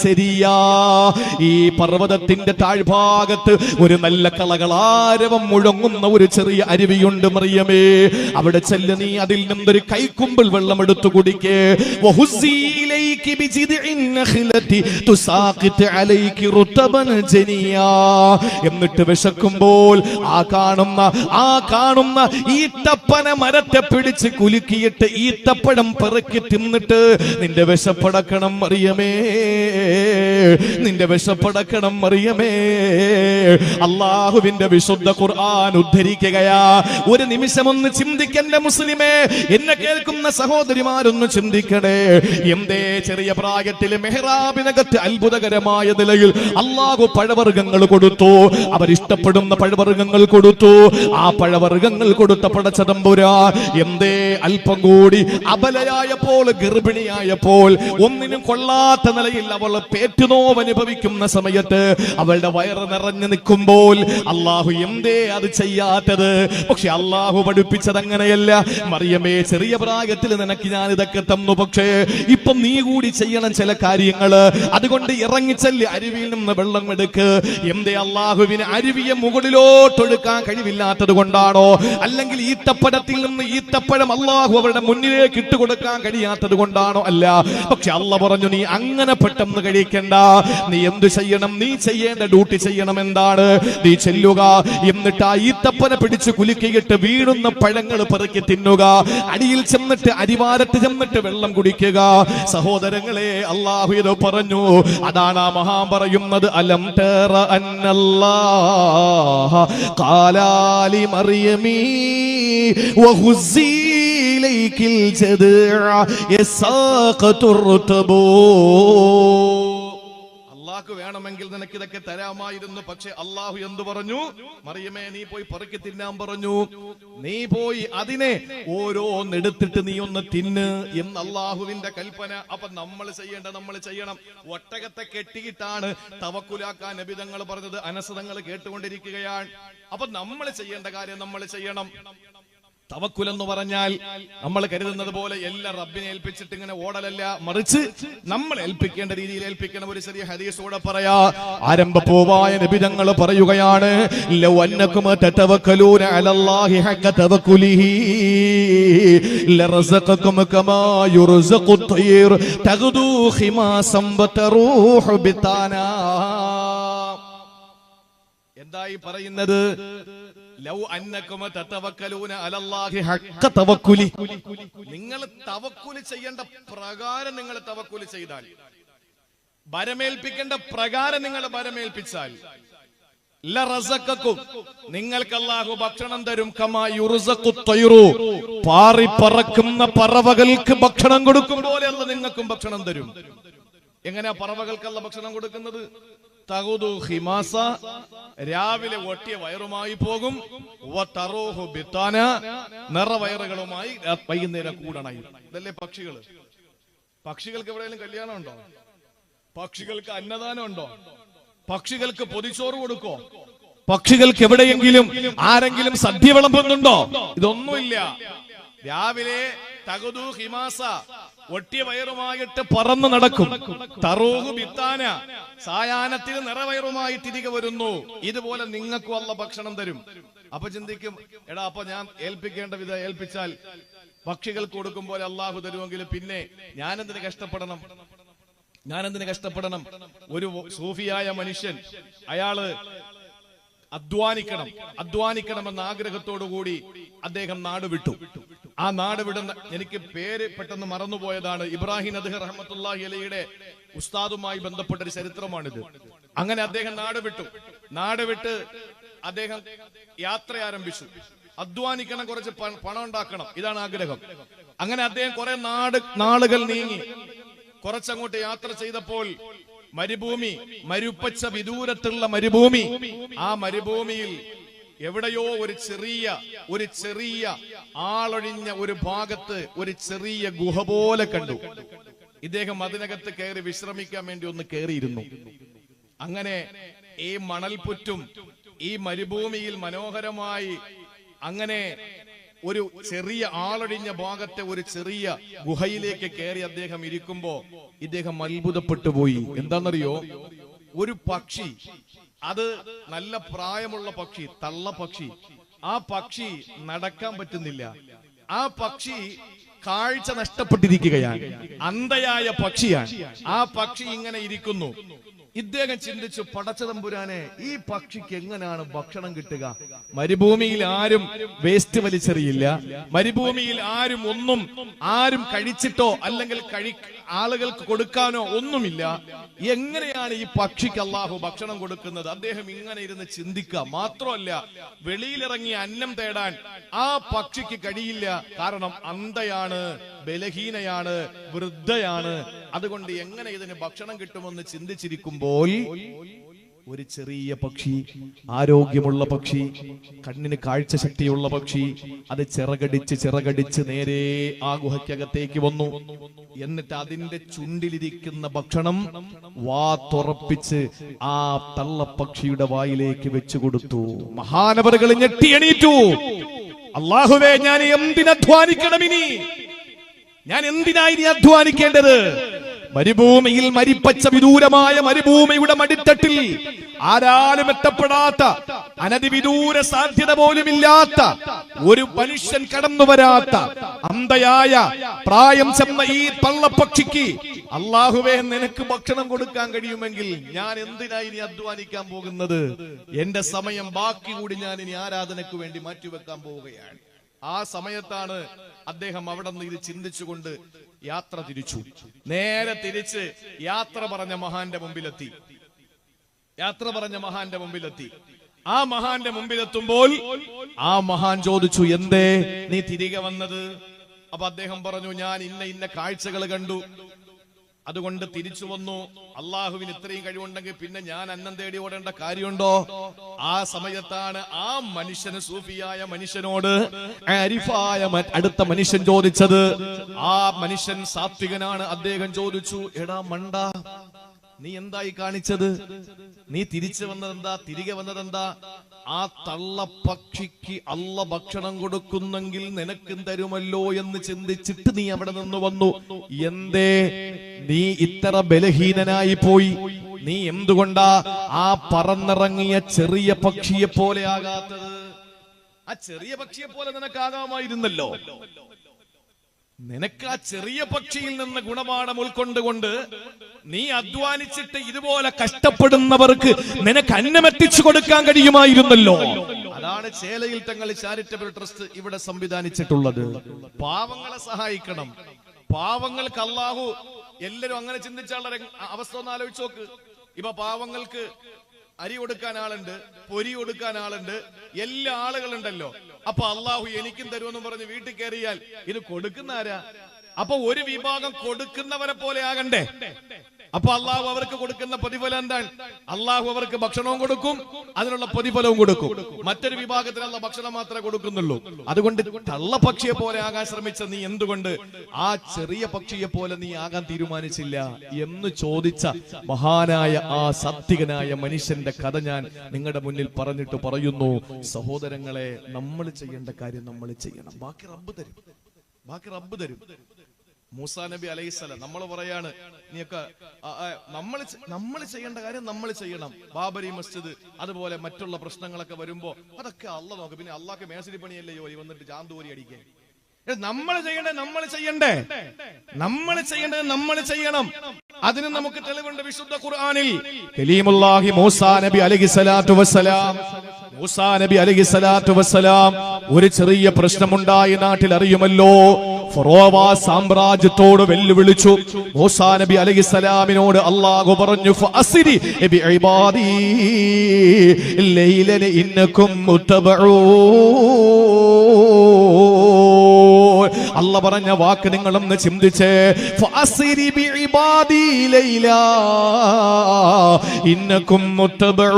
ഈ പർവതത്തിന്റെ താഴ്ഭാഗത്ത് ഒരു നല്ല കളകളാരവം മുഴങ്ങുന്ന ഒരു ചെറിയ അരുവിയുണ്ട് മറിയമേ. അവിടെ ചെല്ല് നീ അതിൽ നിന്നൊരു കൈക്കുമ്പിൾ വെള്ളം എടുത്തു കുടിക്കേ ഇലൈകി നഖ്ലതി തുസാഖിത് അലൈകി റുതബൻ ജനിയാ എന്നിട്ട് വിശക്കുമ്പോൾ ആ കാണുന്ന ആ കാണുന്ന ഈത്തപ്പന മരത്തെ പിടിച്ച് കുലുക്കിയിട്ട് ഈത്തപ്പഴം പെറുക്കി തിന്നിട്ട് നിന്റെ വിശപ്പടക്കണം മറിയമേ നിന്റെ വിശപ്പടക്കണം മറിയമേ. അള്ളാഹുവിന്റെ വിശുദ്ധ ഖുർആൻ ഉദ്ധരിക്കുകയാ. ഒരു നിമിഷമൊന്ന് ചിന്തിക്കണ്ട മുസ്ലിമേ എന്നെ കേൾക്കുന്ന സഹോദരിമാരൊന്ന് ചിന്തിക്കണേ. എന്തേ ചെറിയ പ്രായത്തിൽ മെഹ്റാബിനകത്ത് അത്ഭുതകരമായ നിലയിൽ അള്ളാഹു പഴവർഗങ്ങൾ കൊടുത്തു. അവരിഷ്ടപ്പെടുന്ന പഴവർഗങ്ങൾ കൊടുത്തു. ആ പഴവർഗങ്ങൾ കൊടുത്ത പടച്ചതമ്പുരാ എന്തേ അല്പം കൂടി അബലയായപ്പോൾ ഗർഭിണിയായപ്പോൾ ഒന്നിനും കൊള്ളാത്ത നിലയിൽ അവൾ പേറ്റുനോവ് അനുഭവിക്കുന്ന സമയത്ത് അവളുടെ വയറ് നിറഞ്ഞു നിൽക്കുമ്പോൾ അള്ളാഹു എന്തേ അത് ചെയ്യാത്തത്? പക്ഷെ അള്ളാഹു പഠിപ്പിച്ചത് അങ്ങനെയല്ല മറിയമേ ചെറിയ പ്രായത്തിൽ നിനക്ക് ഞാൻ ഇതൊക്കെ തന്നു. പക്ഷേ ഇപ്പം നീ കൂടി ചെയ്യണം ചില കാര്യങ്ങൾ അതുകൊണ്ട് ഇറങ്ങിച്ചെല്ല് അരുവിയിൽ നിന്ന് വെള്ളം എടുക്ക്. എന്തേ അള്ളാഹുവിന് അരുവിയെ മുകളിലോട്ടൊഴുക്കാൻ കഴിവില്ലാത്തത് കൊണ്ടാണോ? അല്ലെങ്കിൽ ഈത്തപ്പഴത്തിൽ നിന്ന് ഈത്തപ്പഴം അള്ളാഹു അവരുടെ മുന്നിലേക്ക് ഇട്ടുകൊടുക്കാൻ കഴിയാത്തത് കൊണ്ടാണോ അല്ല? പക്ഷെ അല്ല പറഞ്ഞു നീ അങ്ങനെ പെട്ടെന്ന് കഴിക്കണ്ട. നീ എന്ത് ചെയ്യണം? നീ ചെയ്യേണ്ട ഡ്യൂട്ടി ചെയ്യണം എന്താണ്? നീ ചെല്ലുക. എന്നിട്ട് ആ ഈത്തപ്പന പിടിച്ച് കുലുക്കിയിട്ട് വീഴുന്ന പഴങ്ങൾ പെറുക്കി തിന്നുക. അടിയിൽ ചെന്നിട്ട് അരിവാരത്ത് ചെന്നിട്ട് വെള്ളം കുടിക്കുക. സഹോദരങ്ങളെ അള്ളാഹു ഇത് പറഞ്ഞു. അതാണ് ആ മഹാ പറയുന്നത് അലം തേറ അന്നല്ലാഹ കാലാലി മറിയമീ വഹുസീ ഇലൈക്കിൽ അള്ളാഹ്ക്ക് വേണമെങ്കിൽ നിനക്ക് ഇതൊക്കെ തരാമായിരുന്നു. പക്ഷെ അള്ളാഹു എന്തു പറഞ്ഞു? മറിയമേ നീ പോയി പെറുക്കി തിന്നാൻ പറഞ്ഞു. നീ പോയി അതിനെ ഓരോന്നെടുത്തിട്ട് നീ ഒന്ന് തിന്ന് എന്ന് അള്ളാഹുവിന്റെ കൽപ്പന. അപ്പൊ നമ്മൾ ചെയ്യേണ്ട നമ്മൾ ചെയ്യണം. ഒട്ടകത്തെ കെട്ടിയിട്ടാണ് തവക്കുലാക്കാൻ നബിതങ്ങൾ പറഞ്ഞത്. അനസതങ്ങൾ കേട്ടുകൊണ്ടിരിക്കുകയാണ്. അപ്പൊ നമ്മൾ ചെയ്യേണ്ട കാര്യം നമ്മൾ ചെയ്യണം. തവക്കുൽ എന്ന് പറഞ്ഞാൽ നമ്മൾ കരുതുന്നത് പോലെ എല്ലാ റബ്ബിനെ ഏൽപ്പിച്ചിട്ട് ഇങ്ങനെ ഓടലല്ല മറിച്ച് നമ്മൾ ഏൽപ്പിക്കേണ്ട രീതിയിൽ ഏൽപ്പിക്കണം ഒരു ചെറിയ ഹദീസോടെ പറയാ. ആരംഭ പോവായ നിബിതങ്ങൾ പറയുകയാണ് എന്തായി പറയുന്നത്? ലൗ അലല്ലാഹി ഹഖ തവക്കുലി. നിങ്ങൾ തവക്കുലി ചെയ്യേണ്ട പ്രകാരം നിങ്ങൾ തവക്കുലി ചെയ്താൽ ഭരമേൽപ്പിക്കേണ്ട പ്രകാരം നിങ്ങൾ ഭരമേൽപ്പിച്ചാൽ നിങ്ങൾക്ക് അല്ലാഹു ഭക്ഷണം തരും പാറി പറക്കുന്ന പറവകൾക്ക് ഭക്ഷണം കൊടുക്കും പോലെയല്ല നിങ്ങൾക്കും ഭക്ഷണം തരും. എങ്ങനെയാ പറവകൾക്കല്ല ഭക്ഷണം കൊടുക്കുന്നത്? തകുതു ഹിമാസ. രാവിലെ ഒട്ടിയ വയറുമായി പോകും. തറൂഹു ബിത്താന. നിറവയറുകളുമായി വൈകുന്നേരം കൂടണായി. ഇതല്ലേ പക്ഷികൾ? പക്ഷികൾക്ക് എവിടെയെങ്കിലും കല്യാണം ഉണ്ടോ പക്ഷികൾക്ക് അന്നദാനം ഉണ്ടോ പക്ഷികൾക്ക് പൊതിച്ചോറ് കൊടുക്കോ? പക്ഷികൾക്ക് എവിടെയെങ്കിലും ആരെങ്കിലും സദ്യ വിളമ്പുന്നുണ്ടോ? ഇതൊന്നുമില്ല. രാവിലെ തകുതു ഹിമാസ. ഒട്ടിയ വയറുമായിട്ട് പറന്നു നടക്കും. തറൂഹു ബിത്താന സായാഹ്നത്തിൽ നിറവയറുമായി തിരികെ വരുന്നു. ഇതുപോലെ നിങ്ങൾക്കും അല്ല ഭക്ഷണം തരും. അപ്പൊ ചിന്തിക്കും എടാ അപ്പൊ ഞാൻ ഏൽപ്പിക്കേണ്ട വിധ ഏൽപ്പിച്ചാൽ പക്ഷികൾ കൊടുക്കും പോലെ അള്ളാഹു തരുമെങ്കിൽ പിന്നെ ഞാൻ എന്തിനു കഷ്ടപ്പെടണം? ഞാൻ എന്തിനു കഷ്ടപ്പെടണം? ഒരു സൂഫിയായ മനുഷ്യൻ അയാൾ അധ്വാനിക്കണം. അധ്വാനിക്കണം എന്ന ആഗ്രഹത്തോടു കൂടി അദ്ദേഹം നാട് വിട്ടു. ആ നാട് വിടുന്ന എനിക്ക് പേര് പെട്ടെന്ന് മറന്നുപോയതാണ് ഇബ്രാഹിം അദ്ഹർ റഹ്മത്തുല്ലാഹി അലയുടെ ഉസ്താദുമായി ബന്ധപ്പെട്ട ഒരു ചരിത്രമാണിത്. അങ്ങനെ അദ്ദേഹം നാട് വിട്ടു. നാട് വിട്ട് അദ്ദേഹം യാത്ര ആരംഭിച്ചു. അധ്വാനിക്കണം കുറച്ച് പണം ഉണ്ടാക്കണം. ഇതാണ് ആഗ്രഹം. അങ്ങനെ അദ്ദേഹം കുറെ നാട് നാളുകൾ നീങ്ങി. കുറച്ചങ്ങോട്ട് യാത്ര ചെയ്തപ്പോൾ മരുഭൂമി മരുപ്പച്ച വിദൂരത്തുള്ള മരുഭൂമി ആ മരുഭൂമിയിൽ എവിടെയോ ഒരു ചെറിയ ഒരു ചെറിയ ആളൊഴിഞ്ഞ ഒരു ഭാഗത്ത് ഒരു ചെറിയ ഗുഹ പോലെ കണ്ടു. ഇദ്ദേഹം അതിനകത്ത് കയറി വിശ്രമിക്കാൻ വേണ്ടി ഒന്ന് കയറിയിരുന്നു. അങ്ങനെ ഈ മണൽപുറ്റും ഈ മരുഭൂമിയിൽ മനോഹരമായി അങ്ങനെ ഒരു ചെറിയ ആളൊഴിഞ്ഞ ഭാഗത്തെ ഒരു ചെറിയ ഗുഹയിലേക്ക് കയറി അദ്ദേഹം ഇരിക്കുമ്പോ ഇദ്ദേഹം അത്ഭുതപ്പെട്ടു പോയി. എന്താണെന്നറിയോ? ഒരു പക്ഷി അത് നല്ല പ്രായമുള്ള പക്ഷി തള്ള പക്ഷി. ആ പക്ഷി നടക്കാൻ പറ്റുന്നില്ല. ആ പക്ഷി കാഴ്ച നഷ്ടപ്പെട്ടിരിക്കുകയാണ്. അന്ധയായ പക്ഷിയാണ്. ആ പക്ഷി ഇങ്ങനെ ഇരിക്കുന്നു. ഇദ്ദേഹം ചിന്തിച്ചു പടച്ചതമ്പുരാനെ ഈ പക്ഷിക്ക് എങ്ങനെയാണ് ഭക്ഷണം കിട്ടുക? മരുഭൂമിയിൽ ആരും വേസ്റ്റ് വലിച്ചെറിയില്ല. മരുഭൂമിയിൽ ആരും ഒന്നും ആരും കഴിച്ചിട്ടോ അല്ലെങ്കിൽ കഴി ആളുകൾക്ക് കൊടുക്കാനോ ഒന്നുമില്ല. എങ്ങനെയാണ് ഈ പക്ഷിക്ക് അള്ളാഹു ഭക്ഷണം കൊടുക്കുന്നത്? അദ്ദേഹം ഇങ്ങനെ ഇരുന്ന് ചിന്തിക്കുക. മാത്രമല്ല വെളിയിലിറങ്ങി അന്നം തേടാൻ ആ പക്ഷിക്ക് കഴിയില്ല. കാരണം അന്ധയാണ് ബലഹീനയാണ് വൃദ്ധയാണ്. അതുകൊണ്ട് എങ്ങനെ ഇതിന് ഭക്ഷണം കിട്ടുമെന്ന് ചിന്തിച്ചിരിക്കുമ്പോൾ ഒരു ചെറിയ പക്ഷി ആരോഗ്യമുള്ള പക്ഷി കണ്ണിന് കാഴ്ച ശക്തിയുള്ള പക്ഷി അത് ചിറകടിച്ച് ചിറകടിച്ച് നേരെ ആ ഗുഹയ്ക്കകത്തേക്ക് വന്നു. എന്നിട്ട് അതിന്റെ ചുണ്ടിലിരിക്കുന്ന ഭക്ഷണം വാ തുറപ്പിച്ച് ആ തള്ളപ്പക്ഷിയുടെ വായിലേക്ക് വെച്ചു കൊടുത്തു. മഹാനവറുകൾ ഞെട്ടി എണീറ്റു. അള്ളാഹുവേ ഞാൻ എന്തിനധ്വാനിക്കണം ഇനി? ഞാൻ എന്തിനായി അധ്വാനിക്കേണ്ടത്? മരുഭൂമിയിൽ മരിപ്പച്ച വിദൂരമായ മരുഭൂമിയുടെ മടിത്തട്ടിൽ ആരാലും എത്തപ്പെടാത്ത അനതിവിദൂര സാധ്യത പോലുമില്ലാത്ത ഒരു മനുഷ്യൻ കടന്നു വരാത്ത അന്തയായ പ്രായം ചെന്ന ഈ പള്ളപ്പക്ഷിക്ക് അള്ളാഹുവേ നിനക്ക് ഭക്ഷണം കൊടുക്കാൻ കഴിയുമെങ്കിൽ ഞാൻ എന്തിനായി ഇനി അധ്വാനിക്കാൻ പോകുന്നത്? എന്റെ സമയം ബാക്കി കൂടി ഞാൻ ഇനി ആരാധനയ്ക്ക് വേണ്ടി മാറ്റിവെക്കാൻ പോവുകയാണ്. ആ സമയത്താണ് അദ്ദേഹം അവിടെ നിന്ന് ഇത് ചിന്തിച്ചുകൊണ്ട് യാത്ര തിരിച്ചു. നേരെ തിരിച്ച് യാത്ര പറഞ്ഞ മഹാന്റെ മുമ്പിലെത്തി. യാത്ര പറഞ്ഞ മഹാന്റെ മുമ്പിലെത്തി. ആ മഹാന്റെ മുമ്പിലെത്തുമ്പോൾ ആ മഹാൻ ചോദിച്ചു എന്തേ നീ തിരികെ വന്നത്? അപ്പൊ അദ്ദേഹം പറഞ്ഞു ഞാൻ ഇന്ന ഇന്ന കാഴ്ചകൾ കണ്ടു. അതുകൊണ്ട് തിരിച്ചു വന്നു. അള്ളാഹുവിന് ഇത്രയും കഴിവുണ്ടെങ്കിൽ പിന്നെ ഞാൻ അന്നം തേടി ഓടേണ്ട കാര്യമുണ്ടോ? ആ സമയത്താണ് ആ മനുഷ്യന് സൂഫിയായ മനുഷ്യനോട് അരിഫായ അടുത്ത മനുഷ്യൻ ചോദിച്ചത്. ആ മനുഷ്യൻ സാത്വികനാണ് അദ്ദേഹം ചോദിച്ചു. എടാ മണ്ട നീ എന്തായി കാണിച്ചത്? നീ തിരിച്ചു വന്നതെന്താ? തിരികെ വന്നതെന്താ? ആ തള്ളപ്പക്ഷിക്ക് അള്ള ഭക്ഷണം കൊടുക്കുന്നെങ്കിൽ നിനക്കും തരുമല്ലോ എന്ന് ചിന്തിച്ചിട്ട് നീ അവിടെ നിന്ന് വന്നു. എന്തേ? നീ ഇത്ര ബലഹീനനായി പോയി. നീ എന്തുകൊണ്ടാ ആ പറന്നിറങ്ങിയ ചെറിയ പക്ഷിയെ പോലെ ആകാത്തത്? ആ ചെറിയ പക്ഷിയെ പോലെ നിനക്കാകാമായിരുന്നല്ലോ. നിനക്ക് ആ ചെറിയ പക്ഷിയിൽ നിന്ന് ഗുണപാഠം ഉൾക്കൊണ്ടുകൊണ്ട് നീ അധ്വാനിച്ചിട്ട് ഇതുപോലെ കഷ്ടപ്പെടുന്നവർക്ക് നിനക്ക് അന്നമെത്തിച്ചു കൊടുക്കാൻ കഴിയുമായിരുന്നല്ലോ. അതാണ് ചേലയിൽ തങ്ങൾ ചാരിറ്റബിൾ ട്രസ്റ്റ് ഇവിടെ സംവിധാനിച്ചിട്ടുള്ളത്. പാവങ്ങളെ സഹായിക്കണം. പാവങ്ങൾക്ക് അള്ളാഹു എല്ലാരും അങ്ങനെ ചിന്തിച്ചാലുള്ള അവസ്ഥ ഒന്ന് ആലോചിച്ച് നോക്ക്. ഇപ്പൊ പാവങ്ങൾക്ക് അരി കൊടുക്കാൻ ആളുണ്ട് പൊരി കൊടുക്കാൻ ആളുണ്ട് എല്ലാ ആളുകളുണ്ടല്ലോ. അപ്പൊ അള്ളാഹു എനിക്കും തരുമെന്ന് പറഞ്ഞ് വീട്ടിൽ കയറിയാൽ ഇത് കൊടുക്കുന്ന ആരാ? അപ്പൊ ഒരു വിഭാഗം കൊടുക്കുന്നവരെ പോലെ ആകണ്ടേ? അപ്പൊ അള്ളാഹു അവർക്ക് കൊടുക്കുന്ന പ്രതിഫലം എന്താണ്? അള്ളാഹു അവർക്ക് ഭക്ഷണവും കൊടുക്കും അതിനുള്ള പ്രതിഫലവും കൊടുക്കും. മറ്റൊരു വിഭാഗത്തിനുള്ള ഭക്ഷണം മാത്രമേ കൊടുക്കുന്നുള്ളൂ. അതുകൊണ്ട് തള്ള പക്ഷിയെ പോലെ ആകാൻ ശ്രമിച്ച നീ എന്തുകൊണ്ട്? ആ ചെറിയ പക്ഷിയെ പോലെ നീ ആകാൻ തീരുമാനിച്ചില്ല എന്ന് ചോദിച്ച മഹാനായ ആ സത്യകനായ മനുഷ്യന്റെ കഥ ഞാൻ നിങ്ങളുടെ മുന്നിൽ പറഞ്ഞിട്ട് പറയുന്നു. സഹോദരങ്ങളെ നമ്മൾ ചെയ്യേണ്ട കാര്യം നമ്മൾ ചെയ്യണം. ബാക്കി റബ്ബ് തരും. ബാക്കി റബ്ബ് തരും. മൂസാ നബി അലൈഹിസ്സലാം നമ്മൾ പറയാണ് നീയൊക്കെ നമ്മൾ നമ്മൾ ചെയ്യേണ്ട കാര്യം നമ്മൾ ചെയ്യണം. ബാബരി മസ്ജിദ് അതുപോലെ മറ്റുള്ള പ്രശ്നങ്ങളൊക്കെ വരുമ്പോ അതൊക്കെ അല്ല നോക്ക്. പിന്നെ അള്ളാഹ്ക്ക് മേശരി പണിയല്ലേ ജോലി? വന്നിട്ട് ജാന്തൂരി അടിക്കേ നമ്മൾ ചെയ്യണ്ടേ നമ്മൾ ചെയ്യണ്ടേ? നമ്മൾ ചെയ്യേണ്ടത് നമ്മൾ ചെയ്യണം. അതിന് നമുക്ക് തെളിവുണ്ട് വിശുദ്ധ ഖുർആനിൽ. കലീമുല്ലാഹി മൂസാ നബി അലഹി സ്വലാത്തു വസ്സലാം. മൂസാ നബി അലഹി സ്വലാത്തു വസ്സലാം. ഒരു ചെറിയ പ്രശ്നമുണ്ടായി നാട്ടിൽ അറിയുമല്ലോ ഫറോവ സാമ്രാജ്യത്തോട് വെല്ലുവിളിച്ചു. മൂസാ നബി അലൈഹി സ്വലാമിനോട് അള്ളാഹു പറഞ്ഞു ഫഅസിരി ബിഇബാദി ലൈലന ഇന്നകും മുത്തബഊൻ അല്ല പറഞ്ഞ വാക്ക് നിങ്ങളൊന്ന് ചിന്തിച്ച്. ഫഅസിരി ബിഇബാദി ലൈല. ഇന്നകും മുത്തബഊൻ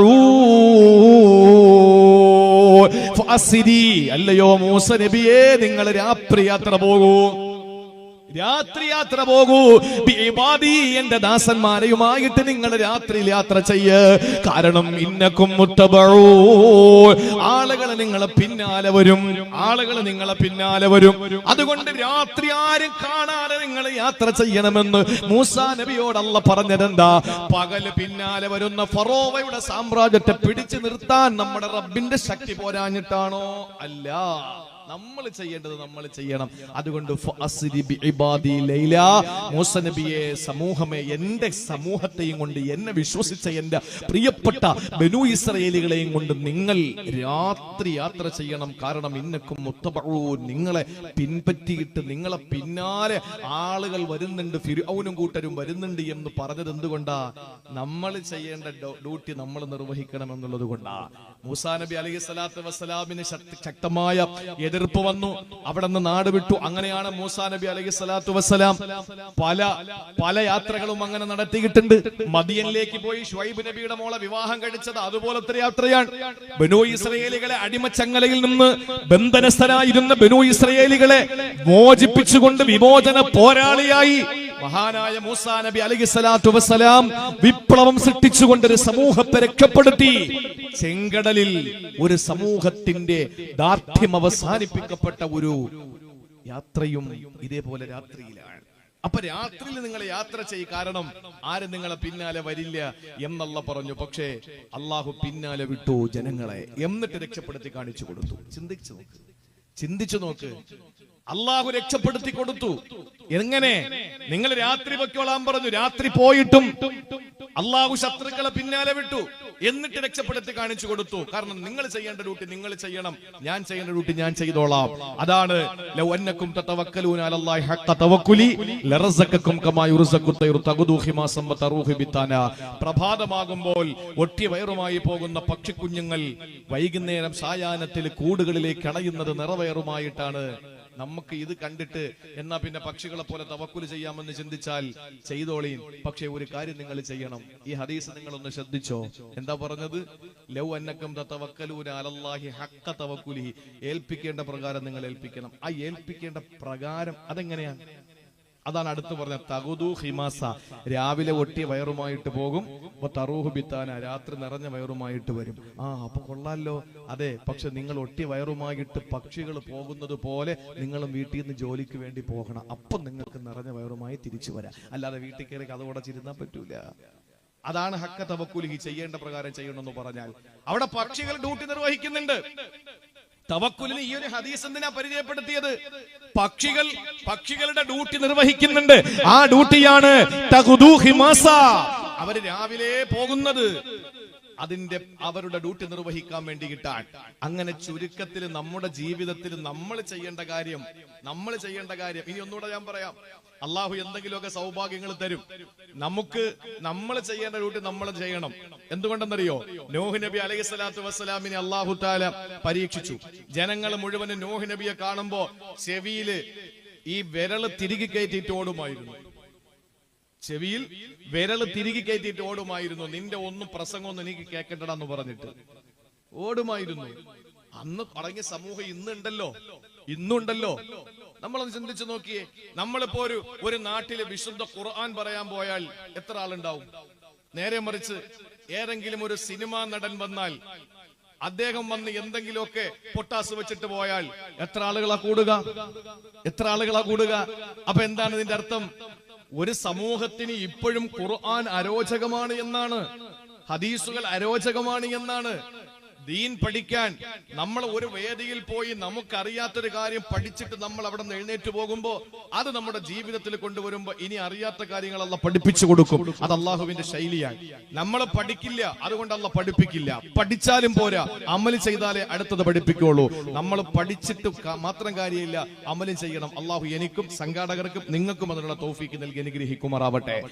ഫഅസിരി അല്ലയോ മൂസ നബിയേ നിങ്ങൾ രാത്രി യാത്ര പോകൂ. രാത്രി യാത്ര പോകൂ എന്റെ ദാസന്മാരെയുമായിട്ട് നിങ്ങൾ രാത്രി യാത്ര ചെയ്യ്. കാരണം ഇന്നക്കും മുട്ടപഴൂ ആളുകൾ നിങ്ങളെ പിന്നാലെ വരും. ആളുകൾ നിങ്ങളെ പിന്നാലെ വരും. അതുകൊണ്ട് രാത്രി ആരും കാണാതെ നിങ്ങൾ യാത്ര ചെയ്യണമെന്ന് മൂസാ നബിയോടല്ല പറഞ്ഞതെന്താ? പകൽ പിന്നാലെ വരുന്ന ഫറോവയുടെ സാമ്രാജ്യത്തെ പിടിച്ചു നിർത്താൻ നമ്മുടെ റബ്ബിന്റെ ശക്തി പോരാഞ്ഞിട്ടാണോ? അല്ല. നമ്മൾ ചെയ്യേണ്ടത് നമ്മൾ ചെയ്യണം. അതുകൊണ്ട് മൂസ നബിയെ സമൂഹമേ എന്റെ സമൂഹത്തെയും കൊണ്ട് എന്നെ വിശ്വസിച്ച എന്റെ പ്രിയപ്പെട്ട ബനു ഇസ്രയേലികളെയും കൊണ്ട് നിങ്ങൾ രാത്രി യാത്ര ചെയ്യണം. കാരണം ഇന്നക്കും മുത്തബഊ നിങ്ങളെ പിൻപറ്റിയിട്ട് നിങ്ങളെ പിന്നാലെ ആളുകൾ വരുന്നുണ്ട്. ഫിർഔനും കൂട്ടരും വരുന്നുണ്ട് എന്ന് പറഞ്ഞത് എന്തുകൊണ്ടാ? നമ്മൾ ചെയ്യേണ്ട ഡ്യൂട്ടി നമ്മൾ നിർവഹിക്കണം എന്നുള്ളത് കൊണ്ടാ. മൂസാ നബി അലൈഹി സ്വലാത്തു വസ്സലാമിന് ശക്തമായ ശക്തമായ എതിർപ്പ് വന്നു. അവിടെ നിന്ന് നാട് വിട്ടു. അങ്ങനെയാണ് മൂസാ നബി അലൈഹി സ്വലാത്തു വസ്സലാം പല പല യാത്രകളും അങ്ങനെ നടത്തിയിട്ടുണ്ട്. മദിയനിലേക്ക് പോയി ഷുഐബ് നബിയുടെ മോളെ വിവാഹം കഴിച്ചത് അതുപോലത്തെ യാത്രയാണ്. ബനു ഇസ്രയേലികളെ അടിമച്ചങ്ങലയിൽ നിന്ന് ബന്ധനസ്ഥരായിരുന്ന ബനു ഇസ്രയേലികളെ മോചിപ്പിച്ചുകൊണ്ട് വിമോചന പോരാളിയായി മഹാനായ മൂസാ നബി അലി സ്വലാത്തു വസ്സലാം വിപ്ലവം സൃഷ്ടിച്ചുകൊണ്ട് ഒരു സമൂഹത്തെ രക്ഷപ്പെടുത്തി. ചെങ്കടലിൽ ഒരു സമൂഹത്തിന്റെ ദാർഢ്യം അവസാനിപ്പിക്കപ്പെട്ട ഒരു യാത്രയും ഇതേപോലെ രാത്രിയിലാണ്. അപ്പൊ രാത്രിയിൽ നിങ്ങൾ യാത്ര ചെയ്യും കാരണം ആരും നിങ്ങളെ പിന്നാലെ വരില്ല എന്നല്ല പറഞ്ഞു. പക്ഷേ അള്ളാഹു പിന്നാലെ വിട്ടു ജനങ്ങളെ. എന്നിട്ട് രക്ഷപ്പെടുത്തി കാണിച്ചു കൊടുത്തു. ചിന്തിച്ചു നോക്ക്. ചിന്തിച്ചു നോക്ക്. അള്ളാഹു രക്ഷപ്പെടുത്തി കൊടുത്തു. എങ്ങനെ? നിങ്ങൾ രാത്രി പൊയ്ക്കോളാൻ പറഞ്ഞു. രാത്രി പോയിട്ടും അള്ളാഹു ശത്രുക്കളെ പിന്നാലെ വിട്ടു. എന്നിട്ട് രക്ഷപ്പെടുത്തി കാണിച്ചു കൊടുത്തു. കാരണം നിങ്ങൾ ചെയ്യേണ്ട ഡ്യൂട്ടി നിങ്ങൾ ചെയ്യണം. ഞാൻ ചെയ്യേണ്ട ഡ്യൂട്ടി ഞാൻ ചെയ്തോളാം. അതാണ് പ്രഭാതമാകുമ്പോൾ ഒട്ടി വയറുമായി പോകുന്ന പക്ഷിക്കുഞ്ഞുങ്ങൾ വൈകുന്നേരം സായാഹ്നത്തിൽ കൂടുകളിലേക്ക് അണയുന്നത് നിറവയറുമായിട്ടാണ്. നമുക്ക് ഇത് കണ്ടിട്ട് എന്നാ പിന്നെ പക്ഷികളെ പോലെ തവക്കുൽ ചെയ്യാമെന്ന് ചിന്തിച്ചാൽ ചെയ്തോളീൻ. പക്ഷേ ഒരു കാര്യം നിങ്ങൾ ചെയ്യണം. ഈ ഹദീസ് നിങ്ങൾ ഒന്ന് ശ്രദ്ധിച്ചോ? എന്താ പറഞ്ഞത്? ലൗ അന്നക്കം അലല്ലാഹി ഏൽപ്പിക്കേണ്ട പ്രകാരം നിങ്ങൾ ഏൽപ്പിക്കണം. ആ ഏൽപ്പിക്കേണ്ട പ്രകാരം അതെങ്ങനെയാണ്? അതാണ് അടുത്ത് പറഞ്ഞ തകുതു ഹിമാസ. രാവിലെ ഒട്ടിയ വയറുമായിട്ട് പോകും. അപ്പൊ തറൂഹു ബിത്താന രാത്രി നിറഞ്ഞ വയറുമായിട്ട് വരും. ആ അപ്പൊ കൊള്ളാലോ. അതെ പക്ഷെ നിങ്ങൾ ഒട്ടിയ വയറുമായിട്ട് പക്ഷികൾ പോകുന്നത് പോലെ നിങ്ങളും വീട്ടിൽ നിന്ന് ജോലിക്ക് വേണ്ടി പോകണം. അപ്പം നിങ്ങൾക്ക് നിറഞ്ഞ വയറുമായി തിരിച്ചു വരാം. അല്ലാതെ വീട്ടിൽ കയറി കഥ ഉടച്ചിരുന്നാൽ പറ്റൂല. അതാണ് ഹക്ക തവക്കുലി ചെയ്യേണ്ട പ്രകാരം ചെയ്യണമെന്ന് പറഞ്ഞാൽ അവിടെ പക്ഷികൾ ഡ്യൂട്ടി നിർവഹിക്കുന്നുണ്ട്. തവക്കുലിന് ഈ ഒരു ഹദീസ് എന്തിനാ പരിചയപ്പെടുത്തിയത്? പക്ഷികൾ പക്ഷികളുടെ ഡ്യൂട്ടി നിർവഹിക്കുന്നുണ്ട്. ആ ഡ്യൂട്ടിയാണ്. അവർ രാവിലെ പോകുന്നത്. അതിന്റെ അവരുടെ ഡ്യൂട്ടി നിർവഹിക്കാൻ വേണ്ടിയിട്ടാണ്. അങ്ങനെ ചുരുക്കത്തിൽ നമ്മുടെ ജീവിതത്തിൽ നമ്മൾ ചെയ്യേണ്ട കാര്യം നമ്മൾ ചെയ്യേണ്ട കാര്യം. ഇനി ഒന്നുകൂടെ ഞാൻ പറയാം. അള്ളാഹു എന്തെങ്കിലുമൊക്കെ സൗഭാഗ്യങ്ങൾ തരും. നമുക്ക് നമ്മൾ ചെയ്യേണ്ട ഡ്യൂട്ടി നമ്മൾ ചെയ്യണം. എന്തുകൊണ്ടെന്നറിയോ? നോഹ് നബി അലൈഹി സ്വലാത്തു വസ്സലാമിനെ അള്ളാഹു താല പരീക്ഷിച്ചു. ജനങ്ങൾ മുഴുവനും നോഹ് നബിയെ കാണുമ്പോ ചെവിയിൽ ഈ വിരൾ തിരികെ കയറ്റിയിട്ട് ഓടുമായിരുന്നു. ചെവിയിൽ വിരൽ തിരികെ കയറ്റിയിട്ട് ഓടുമായിരുന്നു. നിന്റെ ഒന്നും പ്രസംഗമൊന്നും എനിക്ക് കേക്കണ്ടടാന്ന് പറഞ്ഞിട്ട്. ഓടുമായിരുന്നു. അന്ന് തുടങ്ങിയ സമൂഹം ഇന്നുണ്ടല്ലോ. ഇന്നുണ്ടല്ലോ. നമ്മളൊന്ന് ചിന്തിച്ചു നോക്കിയേ. നമ്മളിപ്പോ ഒരു ഒരു നാട്ടിലെ വിശുദ്ധ ഖുർആൻ പറയാൻ പോയാൽ എത്ര ആളുണ്ടാവും? നേരെ മറിച്ച് ഏതെങ്കിലും ഒരു സിനിമാ നടൻ വന്നാൽ അദ്ദേഹം വന്ന് എന്തെങ്കിലുമൊക്കെ പൊട്ടാസ് വെച്ചിട്ട് പോയാൽ എത്ര ആളുകളാ കൂടുക? എത്ര ആളുകളാ കൂടുക? അപ്പൊ എന്താണ് ഇതിന്റെ അർത്ഥം? ഒരു സമൂഹത്തിന് ഇപ്പോഴും ഖുർആൻ അരോചകമാണ് എന്നാണ് ഹദീസുകൾ അരോചകമാണ് എന്നാണ്. ദീൻ പഠിക്കാൻ നമ്മൾ ഒരു വേദിയിൽ പോയി നമുക്കറിയാത്തൊരു കാര്യം പഠിച്ചിട്ട് നമ്മൾ അവിടെ നിന്ന് എഴുന്നേറ്റ് പോകുമ്പോൾ അത് നമ്മുടെ ജീവിതത്തിൽ കൊണ്ടുവരുമ്പോ ഇനി അറിയാത്ത കാര്യങ്ങൾ കാര്യങ്ങളല്ല പഠിപ്പിച്ചു കൊടുക്കും. അത് അള്ളാഹുവിന്റെ ശൈലിയാണ്. നമ്മൾ പഠിക്കില്ല അതുകൊണ്ട് അല്ല പഠിപ്പിക്കില്ല. പഠിച്ചാലും പോരാ അമൽ ചെയ്താലേ അടുത്തത് പഠിപ്പിക്കുള്ളൂ. നമ്മൾ പഠിച്ചിട്ട് മാത്രം കാര്യമില്ല അമലും ചെയ്യണം. അള്ളാഹു എനിക്കും സംഘാടകർക്കും നിങ്ങൾക്കും അതിനുള്ള തോഫിക്ക് നൽകി അനുഗ്രഹിക്കുമാറാവട്ടെ.